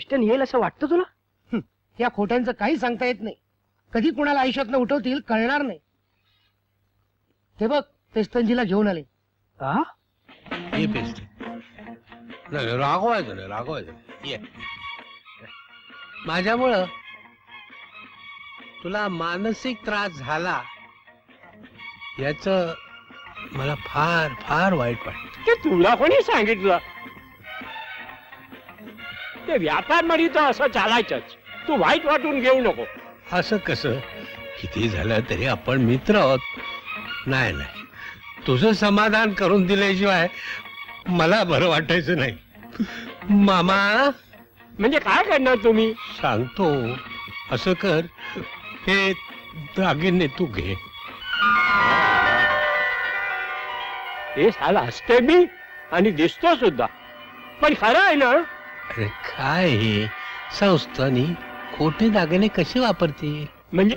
Western येईल असं वाटतं तुला? या खोट्यांचं काही सांगता येत नाही. कधी कुणाला आयुष्यात उठवतील कळणार नाही. ते बघ पेस्तनजीला घेऊन आले. ये पेस्ट. नाही रागवायचं नाही रागवायचं नाही. ये. माझ्यामुळं तुला मानसिक त्रास झाला याच मला फार फार वाईट वाटत. ते तुला कोणी सांगितलं? ते व्यापारमध्ये तर असं चालायचंच. तू वाईट वाटून घेऊ नको. असं कसं? किती झालं तरी आपण मित्र आहोत. नाही नाही. तुझं समाधान करून दिल्याशिवाय मला बरं वाटायचं नाही. मामा. म्हणजे काय करणार तुम्ही? सांगतो. असं कर. हे दागिने तू घे. हे साला हसते बी आणि दिसतो सुद्धा. पण खरं आहे ना अरे काय हे? संस्थानी खोटे दागिने कसे वापरते म्हणजे?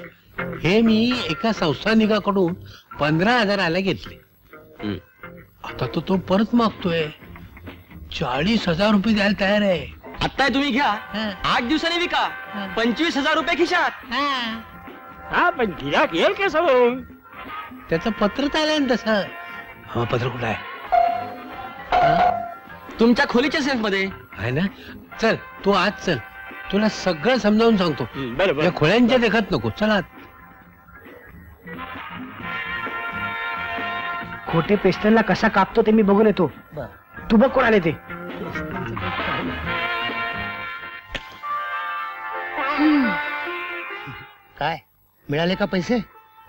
हे मी एका संस्थानिकाकडून पंधरा हजाराला घेतले. आता तो तो परत मागतोय. चाळीस हजार रुपये द्यायला तयार आहे. आत्ता तुम्ही घ्या. हा. आठ दिवसांनी विका. पंचवीस हजार रुपये खिशात. हा. पण गिराक येईल कसं म्हणून त्याचं पत्रच आलंय ना तसं. हा पत्र कुठं आहे? तुमच्या खोलीच्या सेल्फमध्ये आहे ना? चल तू आज चल. तुला सगळं समजावून सांगतो. बरोबर या खोळ्यांच्या देखत नको. चला खोटे पेस्टनला कसा कापतो ते मी बघून येतो. तू बघ कोण आले ते. काय? मिळाले का पैसे?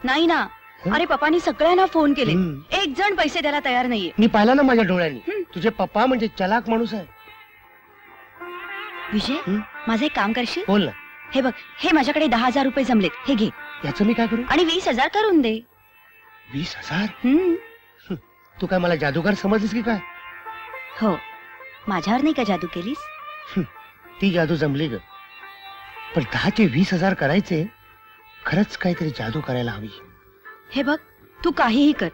नाही ना. अरे पप्पानी सगळ्यांना फोन केले. हम्म. एक जण पैसे द्यायला तयार नाहीये. मी पाहिला ना माझ्या डोळ्यांनी. हं. तुझे पप्पा म्हणजे चलाक माणूस आहे. विजय हं? माझं एक काम करशील? बोल ना. हे बघ हे माझ्याकडे दहा हजार रुपये जमलेत. हे घे. याचं मी काय करू? आणि वीस हजार करून दे. वीस हजार? हम्म तू काय मला जादूगार समजलीस की काय? हो. माझ्यावर नाही का जादू केलीस? ती जादू जमली ग. पण दहा ते वीस हजार करायचे खरंच काहीतरी जादू करायला हवी. हे बघ तू काहीही कर.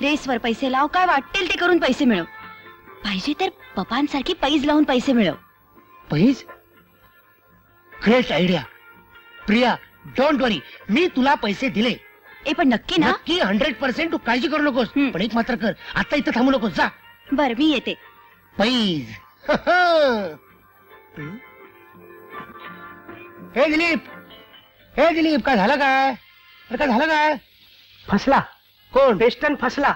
रेसवर पैसे लाव काय वाटेल ते करून पैसे मिळव. पाहिजे तर पप्पांसारखी पैज लावून पैसे मिळव. पैज? Great idea Priya don't worry मी तुला पैसे दिले. ए पण नक्की ना? नक्की हंड्रेड पर्सेंट तू काळजी करू नकोस. हं. पण एक मात्र कर. आता इथं थांबू नकोस. जा. बर मी येते. पैज. हं? हे दिलीप. हे दिलीप काय झालं काय? अरे काय झालं काय? फसला. कोण? पेस्टन फसला.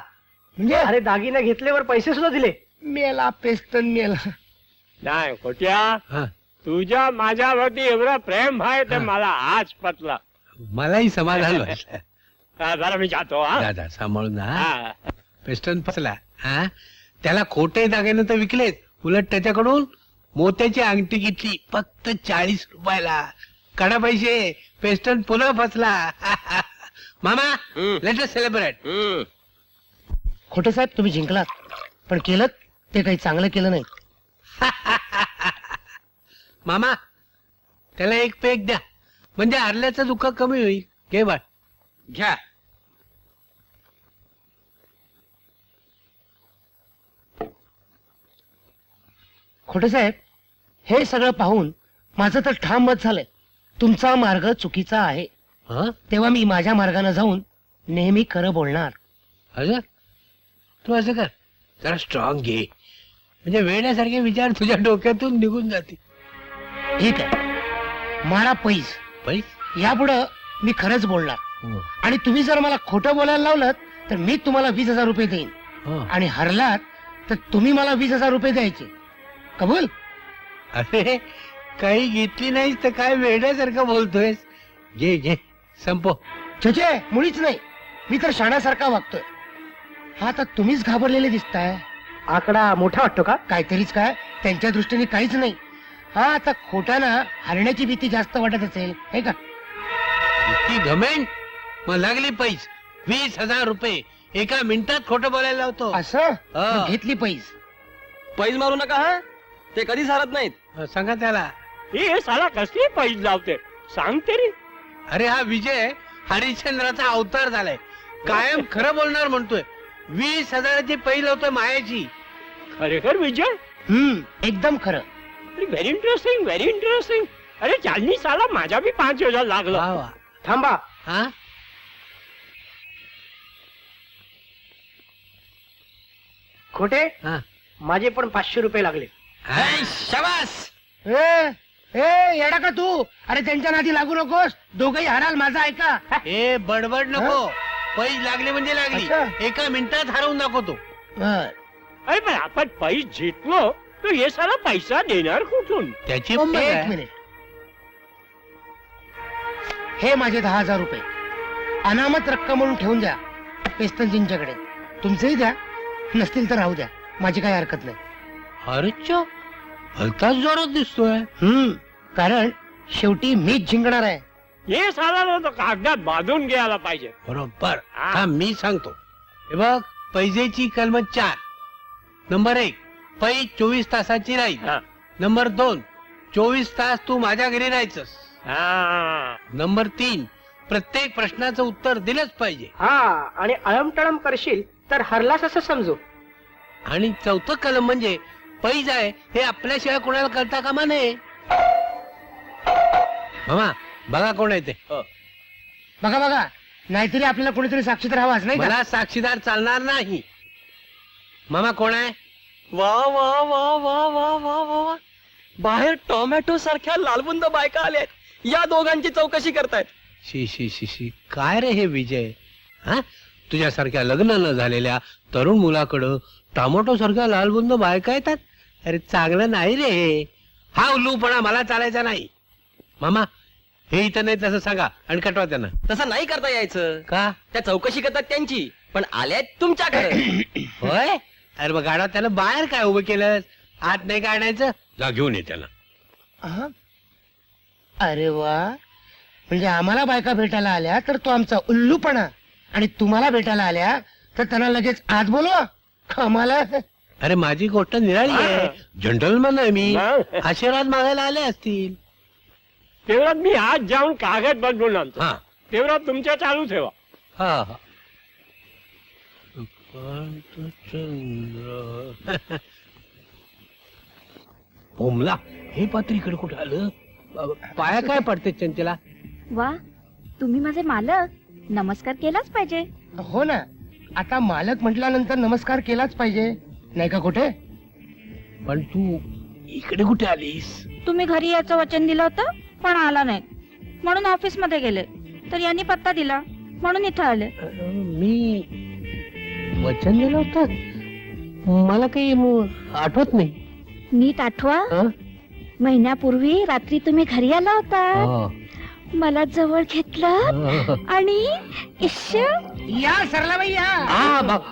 म्हणजे? अरे दागिने घेतल्यावर पैसे सुद्धा दिले. मेला पेस्तन मेला. नाही खोट्या हा. तुझ्या माझ्यावरती एवढं प्रेम आहे ते हा. मला आज पटलं. मलाही समाधान वाटलं. हा, जरा मी जातो हा. दादा सांभाळून ना हा. पेस्टन फसला हा. त्याला खोटे दागिने तर विकलेत. उलट त्याच्याकडून मोत्याची अंगठी घेतली फक्त चाळीस रुपयाला. काढा पैसे पेस्टन पुन्हा फसला. मामा हम्म. लेट सेलिब्रेट हम्म. खोटे साहेब तुम्ही जिंकलात. पण केलं ते काही चांगलं केलं नाही. मामा त्याला एक पेक द्या. म्हणजे हरल्याचं दुःख कमी होईल. घे बाळ. घ्या. खोटे साहेब हे सगळं पाहून माझं तर ठाम मत झालंय. तुमचा मार्ग चुकीचा आहे. हा? तेव्हा मी माझ्या मार्गाने जाऊन नेहमी खरं बोलणार. असं तू असं कर. जरा स्ट्रॉंग घे. म्हणजे वेड्यासारखे विचार तुझ्या डोक्यातून निघून जातील. ठीक आहे. मारा पैज पैस? यापुढं मी खरंच बोलणार. आणि तुम्ही जर मला खोटं बोलायला लावलं तर मी तुम्हाला वीस हजार रुपये देईन. हो. आणि हरलात तर तुम्ही मला वीस हजार रुपये द्यायचे. कबूल? अरे काही घेतली नाहीस तर काय वेड्यासारखं बोलतोयस? घे घे. संपो छे मुळीच नाही. मी तर शाण्यासारखा वागतोय. हा आता तुम्हीच घाबरलेले दिसताय. आकडा मोठा वाटतो का? काहीतरीच काय? त्यांच्या दृष्टीने काहीच नाही. हा आता खोट्यानं हरण्याची भीती जास्त वाटत असेल हे का? इतकी घमेंट मग लागली पैस. वीस हजार रुपये. एका मिनिटात खोटं बोलायला लावतो. असं? हा. मग घेतली पैस. पैज मारू नका हा? ते कधीच हरत नाहीत. सांगा त्याला. हे साला कसली पैज लावते? सांग तरी. अरे हा विजय हरिश्चंद्राचा अवतार झालाय. कायम खरं बोलणार म्हणतोय. वीस हजाराची पैल होतोय मायाची. खरेखर विजय? हम्म एकदम खरं. व्हेरी इंटरेस्टिंग व्हेरी इंटरेस्टिंग अरे चालनी साला माझ्या बी पाच हजार लागलं. वा वा. थांबा. हा? खोटे? हा. माझे पण पाचशे रुपये लागले. शाबास! ए ए येडा का तू? अरे त्यांच्या नादी लागू नकोस. दोघही हराल माझा ऐका. ए बडबड नको. पैज लागले म्हणजे लागली. एका मिनिटात हरवून दाखवतो. बर. अरे पण आपण पैसे जिंकलो तर हे साला पैसा देणार कुठून? त्याची एक मिनिट. हे माझे दहा हजार रुपये. अनामत रक्कम म्हणून ठेवून द्या पेस्तनजींच्याकडे. तुमचेही द्या नसतील तर राहू द्या. माझी काही हरकत नाही. अरेच्या भलताच जोरात दिसतोय. हम्म कारण शेवटी मीच जिंकणार आहे. हे साला तो कागदात बांधून घ्यायला पाहिजे. बरोबर. हा. हा मी सांगतो. हे बघ पैजेची कलम चार. नंबर एक पै चोवीस तासाची राहील. हा. नंबर दोन चोवीस तास तू माझ्या घरी राहायचंस. हा. नंबर तीन प्रत्येक प्रश्नाचं उत्तर दिलंच पाहिजे. हा आणि अळमटळम करशील तर हरलास असं समजू. आणि चौथं कलम म्हणजे पैज आहे हे आपल्याशिवाय कोणाला कळता कामा नये. मामा बघा कोण आहे ते. बघा बघा. नाहीतरी आपल्याला कोणीतरी साक्षीदार हवाच नाही का? मला साक्षीदार चालणार नाही. मामा कोण आहे? वा वा वा वा वा वा वा वा. बाहेर टोमॅटो सारख्या लालबुंद बायका आल्यात. या दोघांची चौकशी करतायत. शी शी शी शी. काय रे हे विजय? हा? तुझ्यासारख्या लग्न न झालेल्या तरुण मुलाकडं टोमॅटो सारख्या लालबुंद बायका येतात? अरे चांगलं नाही रे हे. हा उल्लूपणा मला चालायचा नाही. मामा हे इथं नाही तसं सांगा. आणि कटवा त्यांना. तसं नाही करता यायचं. का? त्या चौकशी करतात त्यांची. पण आल्यात तुमच्याकडे. होय? अरे मग गाडा त्याला बाहेर काय उभं केलं आत नाही काढायचं जा घेऊन ये त्याला. अहं. अरे वा. म्हणजे आम्हाला बायका भेटायला आल्या तर तो आमचा उल्लूपणा. आणि तुम्हाला भेटायला आल्या तर त्यांना लगेच आज बोलवा. कमाला अरे माझी गोष्ट निराळी आहे. जंटलमन आहे मी. हा. आशीर्वाद मागायला आले असतील. तेवढ्यात मी आज जाऊन कागद बदलून आणतो. हा. तेवढा तुमच्या चालू ठेवा. हा हा. चंद्र भोमला हे पात्र इकडे कुठे आलं? पाया काय पडते चंचला वा तुम्ही माझे मालक. नमस्कार केलाच पाहिजे. हो ना. आता मालक म्हटल्यानंतर नमस्कार केलाच पाहिजे. नाही का कुठे? पण तू इकडे कुठे आलीस? तुम्ही घरी यायचं वचन दिलं होतं? पण आला नाही. म्हणून ऑफिसमध्ये गेले. तर यांनी पत्ता दिला. म्हणून इथं आले. मी वचन दिलं होतं? मला काही म- आठवत नाही. नीट आठवा. हं? महिन्यापूर्वी रात्री तुम्ही घरी आला होता. हा. मला जवळ घेतलं. हा. आणि इश्श. या सरलाबाई या हा बाप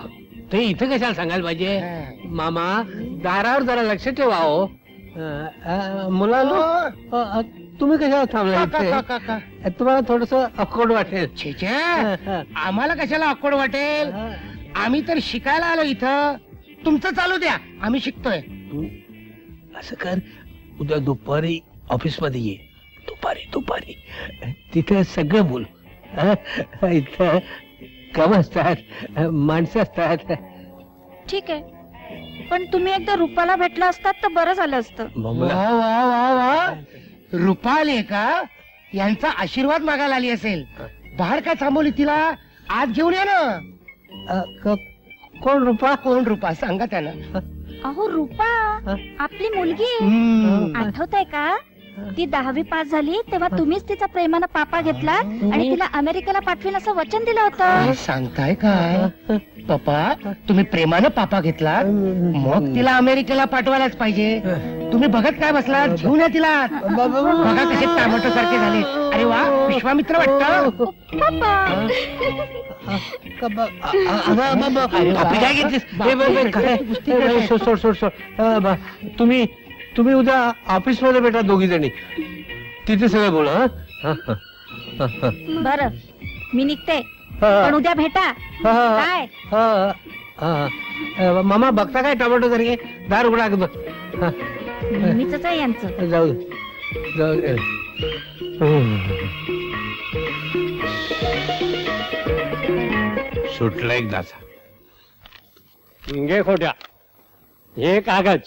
ते इथं कशाला सांगायला पाहिजे? मामा दारावर जरा लक्ष ठेवा हो. मुलांनो हो. अं, अं, तुम्ही कशाला थांबला का- का- इथे? का- का- का? तुम्हाला थोडस अकोड वाटेल. छे छे. आम्हाला कशाला अकोड वाटेल? आम्ही तर शिकायला आलो इथं. तुमचं चालू द्या. आम्ही शिकतोय. तू असं कर उद्या दुपारी ऑफिसमध्ये ये. दुपारी दुपारी. तिथे सगळं बोल. हं? इथं कम असतात माणसं असतात. ठीक आहे. पण तुम्ही एकदा रुपाला भेटला असतात तर बरं झालं असतं. वा वा वा वा. रुपाले का? यांचा आशीर्वाद मागायला आली असेल. बाहेर काय थांबवली तिला? आज घेऊन या ना. अं, क- कोण रुपा? कोण रुपा? सांगा त्यांना. अहो रुपा आपली मुलगी. हम्म. आठवत आहे का? ती दहावी पास झाली तेव्हा तुम्हीच तिचा प्रेमानं पापा घेतला आणि तिला अमेरिकेला पाठवेल असं वचन दिलं होतं. काय सांगताय काय? पप्पा तुम्ही प्रेमानं पापा घेतला मग तिला अमेरिकेला पाठवायलाच पाहिजे. तुम्ही बघत काय बसला घेऊन या तिला. बघा कसे टमाटो सारखे झाले. अरे वा विश्वामित्र वाटत. पापा काय घेतलीस? हे बघ, बघ, काय? ए, सोड सोड सोड सोड. अं, बा, तुम्ही तुम्ही उद्या ऑफिसमध्ये भेटा दोघी जणी. तिथे सगळं बोला हं? हं, हं, हं, बर मी निघते. हं. पण उद्या भेटा. हं, काय? हं, हं. मामा बघता काय टोमॅटो सारखे? दार उघडा अगदी नेहमीच आहे यांचं. जाऊ दे. जाऊ दे. सुटला एकदाचा. घे खोट्या. हे कागद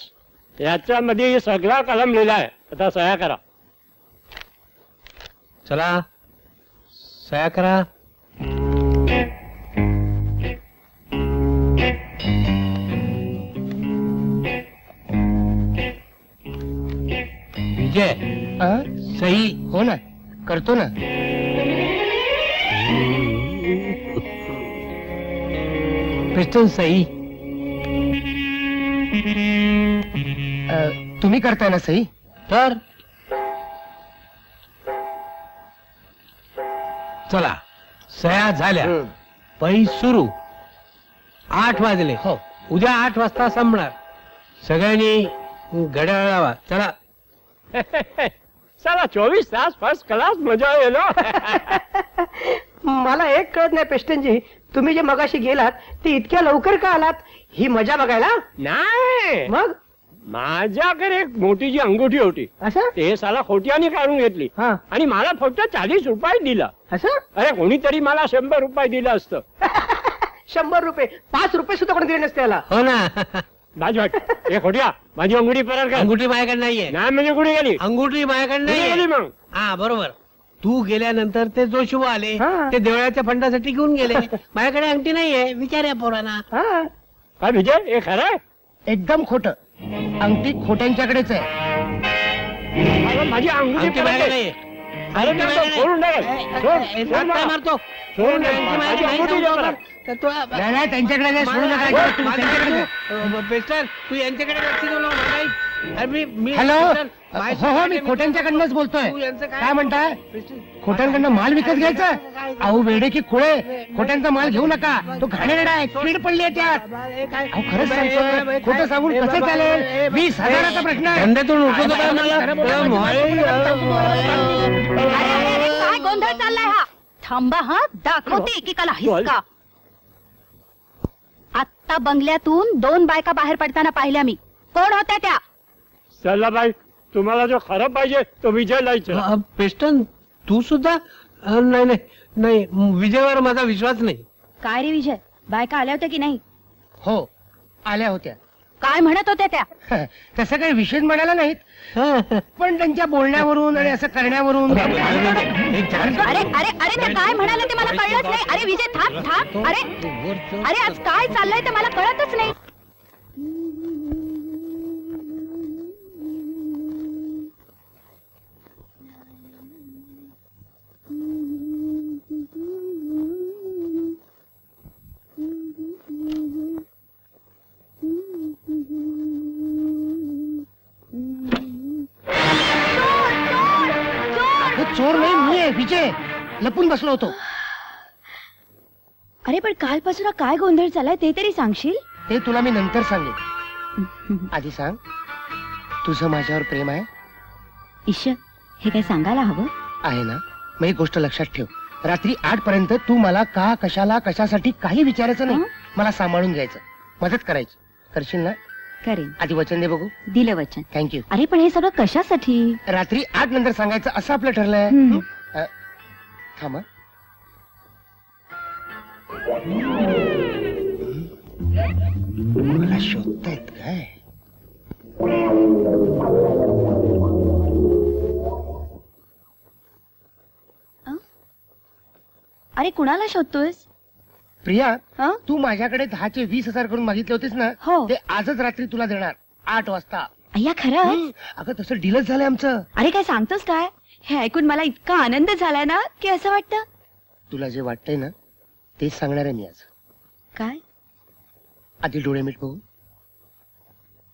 याच्यामध्ये सगळा कलम आहे आता सह्या करा। चला। सया करा। विजय? सही हो ना? करतो ना? पिस्टन सही। अं, तुम्ही करताय ना सही तर? चला सया झाल्या. पैस सुरू. आठ वाजले. हो. उद्या आठ वाजता संपणार. सगळ्यांनी घड्याळ लावा चला. चला चोवीस तास फर्स्ट क्लास मजा येलो. मला एक कळत नाही पेस्टनजी तुम्ही जे मगाशी गेलात ते इतक्या लवकर का आलात? ही मजा बघायला? नाही. मग? माझ्याकडे एक मोठी जी अंगुठी होती. असं? ते साला खोट्याने काढून घेतली. हा. आणि मला फक्त चाळीस रुपये दिला. असं? अरे कोणीतरी मला शंभर रुपये दिलं असतं. शंभर रुपये. पाच रुपये सुद्धा कोणी दिले नसते याला. हो ना. बाजवट. हे खोट्या माझी अंगुठी परत कर अंगुठी माझ्याकडे नाहीये. नाही म्हणजे कुठे गेली? अंगुठी माझ्याकडे कुठे गेली मग? हा बरोबर. तू गेल्यानंतर ते जोशिवा आले. हा. ते देवळाच्या फंडासाठी घेऊन गेले. माझ्याकडे अंगठी नाहीये. विचार या पोरांना. हा. काय विजय? हे खरं आहे? एकदम खोट. अंगठी खोट्यांच्याकडेच आहे. माझी अंगुठी टाक. सोड, ए, ए, सोड मला. मारतो. सोड, अंगठी माझी माझ्याकडे अंगठी नाही दे सांगतो मला. आपण. तर तू- नाही नाही, त्यांच्याकडे नाही, सोडू नका तुम्ही त्यांच्याकडे तू- यांच्याकडे लक्ष देऊ नको मला अरे मी मी हॅलो हो हो मी खोट्यांच्याकडनंच बोलतोय. तू यांचं काय म्हणताय खोट्यांकडनं माल विकत घ्यायचा? अहो वेडे की खुळे खोट्यांचा माल घेऊ नका. तो घाणेरडा आहे स्पीड पडली आहे त्यात. अहो खरंच सांगतोय खोटं सांगून कसं चालेल? वीस हजाराचा प्रश्न आहे. धंद्यातून उठवतो काय मला अरे अरे अरे काय गोंधळ चाललाय हा? थांबा हा दाखवते एकेकाला हिसका. आत्ता बंगल्यातून दोन बायका बाहेर पडताना पाहिल्या मी. कोण होत्या त्या? चला बाई तुम्हाला जो खरं पाहिजे तो विजय लायचा अ, पेस्टन तू सुद्धा? अ, नाही नाही नाही विजयावर माझा विश्वास नाही. काय रे विजय? बायका आल्या होत्या की नाही? हो आल्या होत्या. काय म्हणत होत्या त्या? तसं काही विशेष म्हणाला नाहीत. पण त्यांच्या बोलण्यावरून आणि असं करण्यावरून अरे अरे अरे त्या काय म्हणाले ते मला कळलंच नाही. अरे विजय थांब थांब. अरे अरे आज काय चाललंय ते मला कळतच नाही. चोर नाही मी आहे विजय. लपून बसलो होतो. अरे पण कालपासून हा काय गोंधळ चाललाय ते तरी सांगशील? ते तुला मी नंतर सांगेन. आधी सांग तुझं माझ्यावर प्रेम आहे? ईश्वर हे काय सांगायला हवं? आहे ना. मग एक गोष्ट लक्षात ठेव. रात्री आठ पर्यंत तू मला का कशाला कशासाठी काही विचारायचं नाही? मला सांभाळून घ्यायचं. मदत करायची. करशील ना? करेन. आधी वचन दे बघू. दिलं वचन. थँक्यू अरे पण हे सगळं कशासाठी? रात्री आठ नंतर सांगायचं असं आपलं ठरलंय. अ, थांब. हं. मला शोधतायत काय? अरे कुणाला शोधतोयस? प्रिया हं? तू माझ्याकडे दहाचे वीस हजार करून मागितले होतेस ना हो. ते आजच रात्री तुला देणार. आठ वाजता. अय्या खरं हं, अगं तसं डीलच झालंय आमचं. अरे काय सांगतोस काय? हे ऐकून मला इतका आनंद झालाय ना की असं वाटतं? तुला जे वाटतंय ना तेच सांगणार आहे मी आज. काय? आधी डोळे मीठ बघू.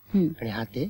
हं. आणि हात दे.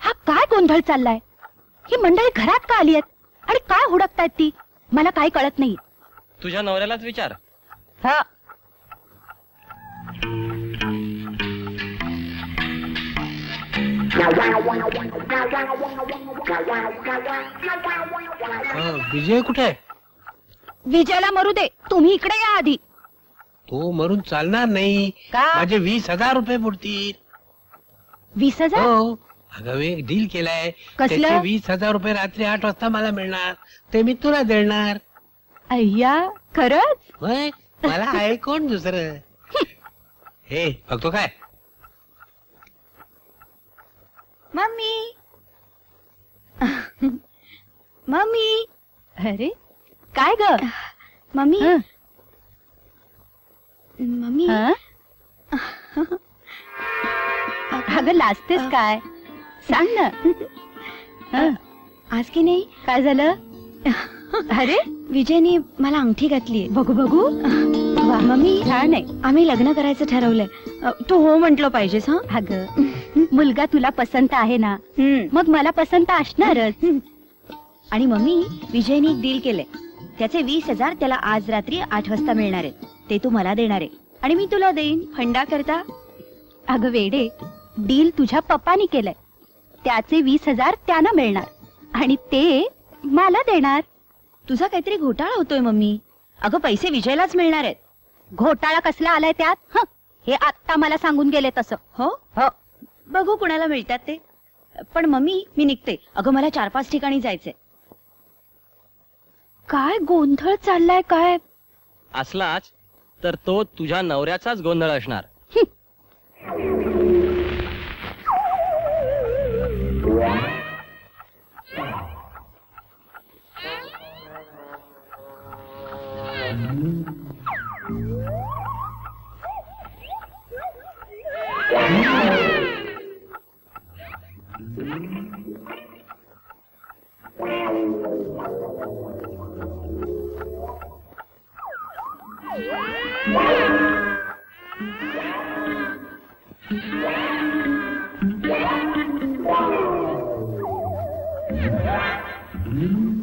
हा काय गोंधळ चाललाय? ही मंडळी घरात का आली आहेत? आणि काय हुडकतायत ती? मला काही कळत नाही. तुझ्या नवऱ्यालाच विचार. हा. विजय कुठे आहे? विजयला मरू दे. तुम्ही इकडे या आधी. तो मरून चालणार नाही. का? माझे वीस हजार रुपये बुडतील. वीस हजार? हो. अगं एक डील केलाय. कसलं? त्याचे वीस हजार रुपये रात्री आठ वाजता मला मिळणार. ते मी तुला देणार. अय्या खरंच? होय. मला आहे कोण दुसरं? हे बघतो काय? मम्मी. मम्मी. अरे काय ग? मम्मी. मम्मी. अगं लाजतेस काय? सांग ना. हं. आज की नाही? काय झालं? अरे विजयने मला अंगठी घातली. बघू बघू. वा मम्मी. छान आहे. आम्ही लग्न करायचं ठरवलंय. अ, तू हो म्हंटल पाहिजेस हा? अगं मुलगा तुला पसंत आहे ना? मग मला पसंत असणारच. आणि मम्मी विजयने एक डील केलंय. त्याचे वीस हजार त्याला आज रात्री आठ वाजता मिळणार आहेत. ते तू मला देणार आहे. आणि मी तुला देईन फंडा करता. अगं वेडे डील तुझ्या पप्पानी केलंय. त्याचे वीस हजार त्यांना मिळणार. आणि ते मला देणार. तुझा काहीतरी घोटाळा होतोय मम्मी. अगं पैसे विजयलाच मिळणार आहेत. घोटाळा कसला आलाय त्यात? हं, हे आत्ता मला सांगून गेले तसं. हो? हो. बघू कुणाला मिळतात ते. पण मम्मी मी निघते. अगं मला चार पाच ठिकाणी जायचंय. काय गोंधळ चाललाय काय? असलाच तर तो तुझ्या नवऱ्याचाच गोंधळ असणार. Mm-hmm.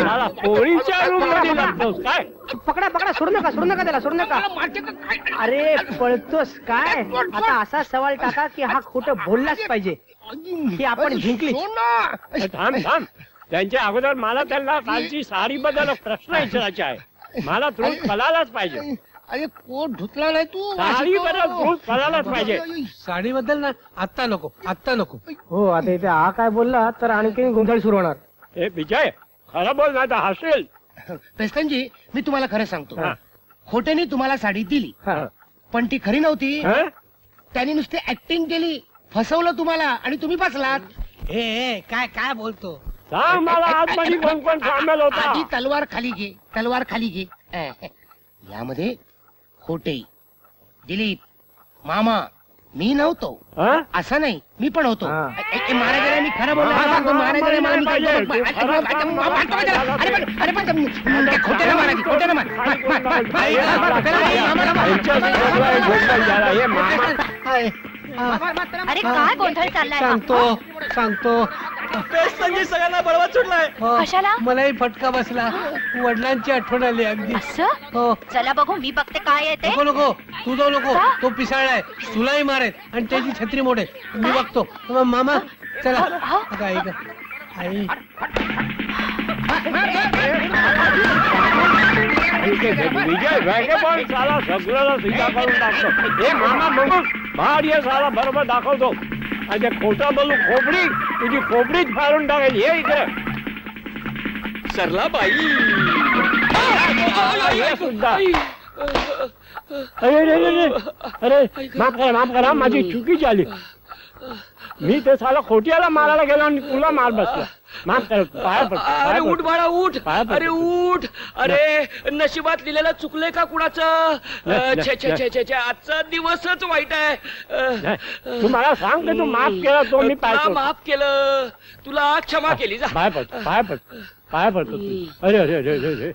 मला पोळीच्या रूममध्ये लागतोस काय? पकडा पकडा सोडू नका सोडू नका त्याला सोडू नका. अरे पळतोस काय? आता असा सवाल टाका की हा खोटं बोललाच पाहिजे. ही आपण जिंकली. थांब थांब. त्यांच्या अगोदर मला त्यांना कालची साडी बद्दल प्रश्न विचारायचे आहे. मला ट्रूथ कळालाच पाहिजे. अरे पोट धुतला नाही तू साडी बद्दल ट्रूथ कळालाच पाहिजे. साडी बद्दल ना आत्ता नको आत्ता नको. हो आता इथे हा काय बोलला तर आणखी गोंधळ सुरू होणार. हे विजय खरं बोल नाही तर हसेल. पेस्तनजी मी तुम्हाला खरं सांगतो. हा. खोट्याने तुम्हाला साडी दिली हा. पण ती खरी नव्हती. हं? त्यांनी नुसती ऍक्टिंग केली फसवलं तुम्हाला आणि तुम्ही फसलात. हे काय काय बोलतो? सांग मला आतमध्ये कोण कोण सामील होता? आधी तलवार खाली घे तलवार खाली घे. अं, यामध्ये खोटे दिलीप मामा मी नव्हतो हं? असं नाही मी पण होतो हा. ए- ए- महाराजांना मी खरं बोललो हा, हा, सांगतो, हा, महाराजांना मला मी पाहिजे. खरं बोललो. तू खरं सांग, अरे पण- पण- मार. मार, मार, मार. हे. हे काय गोंधळ चाललाय हा? सांगतो सांगतो पेस्तनजी सगळ्यांना बळवत सुटलाय हो, कशाला? मलाही फटका बसला. वडिलांची आठवण आली अगदी. असं? हो. चला बघू मी बघते काय येते नको नको. तू जाऊ नको. का? तो पिसाळलाय. तुलाही मारेल. आणि त्याची छत्री मोडे मी बघतो. मामा चला. हो. आता ऐक आई. विजय साला सगळ्याला सीधा करून टाकतो. हे मामा बघू ये साला बरोबर दाखवतो. आणि खोटा खोटं बोलू खोपडी तुझी खोपडीच फाडून टाकेल. ये इकडे. सरला बाई हे सुद्धा. अरे अरे अरे अरे. माफ करा माफ करा. माझी चुकी झाली मी ते साला खोटियाला मारायला गेलो आणि तुला मार बसला. पाया अरे. उठ बाळा उठ. पाया पडतो. अरे उठ. अरे नशिबात लिहिलेलं चुकलंय का कुणाचं? अ, छे छे छे छे छे आजचा दिवसच वाईट आहे. अ, नाही, तू मला सांग तू माफ केला तो मी तुला. माफ केलं. तुला क्षमा केली जा. पाय पडतो पाय पडतो पाय पडतो. अरे अरे अरे अरे अरे.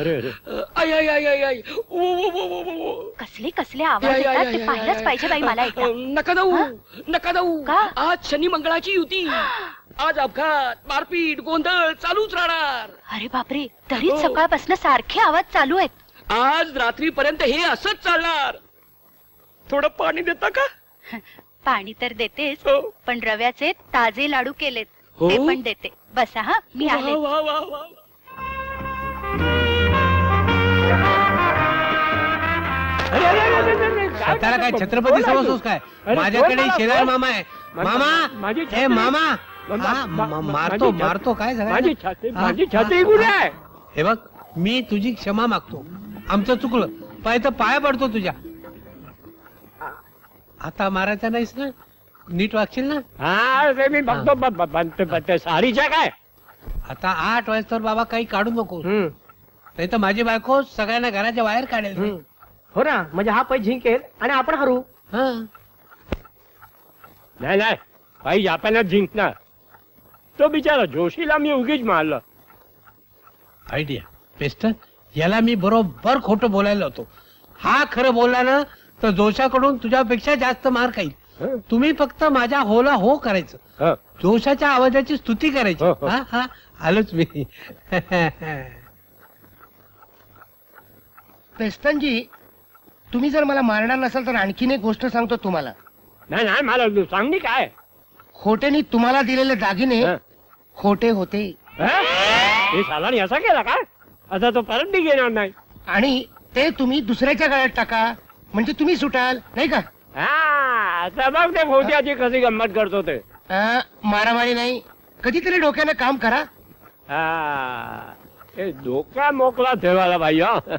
अरे अरे. आय आय आय आय आय ऊ, ऊ, ऊ, ऊ, ऊ. कसले कसले आवाज या, या, येतात? ते या, पाहिलंच या, पाहिजे बाई मला एकदा नका जाऊ? नका जाऊ. का? आज शनी मंगळाची युती. आज अपघात मारपीट गोंधळ चालूच राहणार. अरे बापरे तरीच हो. सकाळपासून सारखे आवाज चालू आहेत. आज रात्रीपर्यंत हे असंच चालणार. थोडं पाणी देता का? पाणी तर देतेस हो. पण रव्याचे ताजे लाडू केलेत. हो? ते पण देते. बसा हा? मी आले स्वतःला काय? छत्रपती. समजतोस काय? माझ्याकडे शेजारी. मामा आहे. मामा? माझी हे छत्री- मामा? हा, मा- मारतो माझी छत्री- मारतो काय? माझी छत्री माझी छत्री. कुठे आहे? हे बघ मी तुझी क्षमा मागतो. आमचं चुकलं. पाय तर पाया पडतो तुझ्या. आता मारायचा नाहीस ना? नीट वागशील ना? हा ते मी बघतो ब- ब- ब- ते- ते साडीच्या काय? आता आठ वाजता बाबा काही काढू नको हम्म, नाही तर माझी बायको सगळ्यांना घराच्या बाहेर काढेल. हम्म. हो ना म्हणजे हा पै जिंकेल आणि आपण हरू. हा. नाही नाही पाहिजे आपणच जिंकणार. तो बिचारा जोशीला मी उगीच मारलं. आयडिया पेस्टर याला मी बरोबर खोटं बोलायला होतो हा खरं बोलला ना तर जोशाकडून तुझ्यापेक्षा जास्त मार खाईल. हं? तुम्ही फक्त माझ्या होला हो करायचं. हं. जोशाच्या आवाजाची स्तुती करायची. हो, हो. हा हा. आलोच मी. पेस्तनजी तुम्ही जर मला मारणार नसाल तर आणखीन एक गोष्ट सांगतो तुम्हाला. नाही नाही मला तू सांग नी काय? खोटेनी तुम्हाला दिलेले दागिने हं? खोटे होते. हं? हे सालानी असा केला काय आता तो परत बी घेणार नाही. आणि ते तुम्ही दुसऱ्याच्या गळ्यात टाका. म्हणजे तुम्ही सुटाल नाही का? हा आता बघ ते भोवत्याची कशी गंमत करतो ते. अं, मारामारी नाही. कधीतरी डोक्यानं काम करा. हा हे धोका मोकळा ठेवायला पाहिजे हं.